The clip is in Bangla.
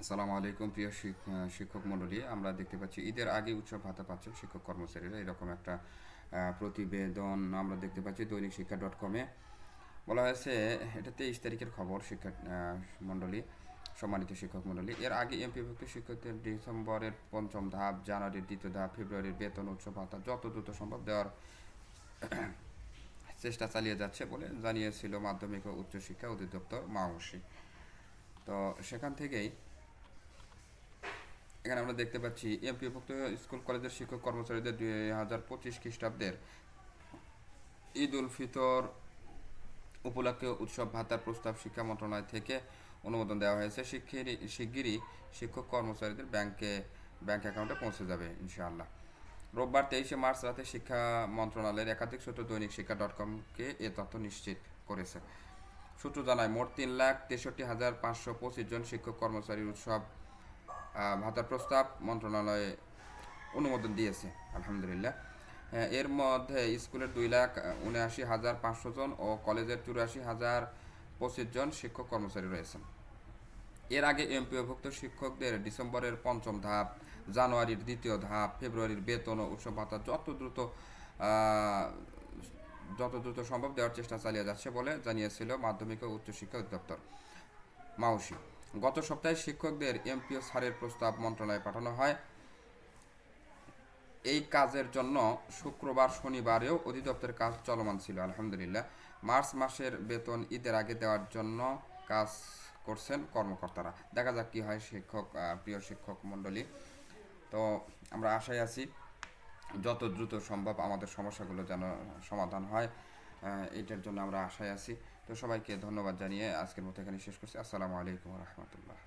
আসসালামু আলাইকুম প্রিয় শিক- শিক্ষক মণ্ডলী, আমরা দেখতে পাচ্ছি ঈদের আগে উৎসব ভাতা পাচ্ছেন শিক্ষক কর্মচারীরা। এরকম একটা প্রতিবেদন আমরা দেখতে পাচ্ছি দৈনিক শিক্ষা ডট কমে বলা হয়েছে, এটা তেইশ তারিখের খবর শিক্ষা মণ্ডলী, সম্মানিত শিক্ষক মণ্ডলী। এর আগে এমপিভুক্ত শিক্ষকদের ডিসেম্বরের পঞ্চম ধাপ, জানুয়ারির দ্বিতীয় ধাপ, ফেব্রুয়ারির বেতন, উৎসব ভাতা, যত দ্রুত সম্ভব দেওয়ার চেষ্টা চালিয়ে যাচ্ছে বলে জানিয়েছিল মাধ্যমিক ও উচ্চশিক্ষা অধিদপ্তর মাউসি তো সেখান থেকেই এখানে আমরা দেখতে পাচ্ছি এমপিভুক্ত স্কুল, কলেজের শিক্ষক, কর্মচারীদের দুই হাজার পঁচিশ খ্রিস্টাব্দের ঈদ উল ফিতর উপলক্ষে উৎসব ভাতার প্রস্তাব শিক্ষা মন্ত্রণালয় থেকে অনুমোদন দেওয়া হয়েছে। শিগগিরই শিগগিরই শিক্ষক কর্মচারীদের ব্যাংকে, ব্যাংক অ্যাকাউন্টে পৌঁছে যাবে, ইনশাআল্লাহ। রোববার তেইশে মার্চ রাতে শিক্ষা মন্ত্রণালয়ের একাধিক সূত্র দৈনিক শিক্ষা ডট কমকে এ তথ্য নিশ্চিত করেছে। সূত্র জানায়, মোট তিন লাখ তেষট্টি হাজার পাঁচশো পঁচিশ জন শিক্ষক কর্মচারীর উৎসব ভাতার প্রস্তাব মন্ত্রণালয়ে অনুমোদন দিয়েছে, আলহামদুলিল্লাহ। এর মধ্যে স্কুলের দুই লাখ উনআশি হাজার পাঁচশো জন ও কলেজের চুরাশি হাজার পঁচিশ জন শিক্ষক কর্মচারী রয়েছেন। এর আগে এমপিওভুক্ত শিক্ষকদের ডিসেম্বরের পঞ্চম ধাপ, জানুয়ারির দ্বিতীয় ধাপ, ফেব্রুয়ারির বেতন ও উৎসব ভাতা যত দ্রুত যত দ্রুত সম্ভব দেওয়ার চেষ্টা চালিয়ে যাচ্ছে বলে জানিয়েছিল মাধ্যমিক ও উচ্চশিক্ষা অধিদপ্তর। মাউসি। গত সপ্তাহে শিক্ষকদের এমপিও ছাড়ের প্রস্তাব মন্ত্রণালয়ে পাঠানো হয়। এই কাজের জন্য শুক্রবার, শনিবারেও অধিদপ্তরের কাজ চলমান ছিল, আলহামদুলিল্লাহ। মার্চ মাসের বেতন ঈদের আগে দেওয়ার জন্য কাজ করছেন কর্মকর্তারা। দেখা যাক কি হয় শিক্ষক প্রিয় শিক্ষক মণ্ডলী। তো আমরা আশায় আছি, যত দ্রুত সম্ভব আমাদের সমস্যাগুলো যেন সমাধান হয়। এটার জন্য আমরা আশায় আছি। তো সবাইকে ধন্যবাদ জানিয়ে আজকের মতো এখানে শেষ করছি। আসসালামু আলাইকুম রহমতুল্লাহ।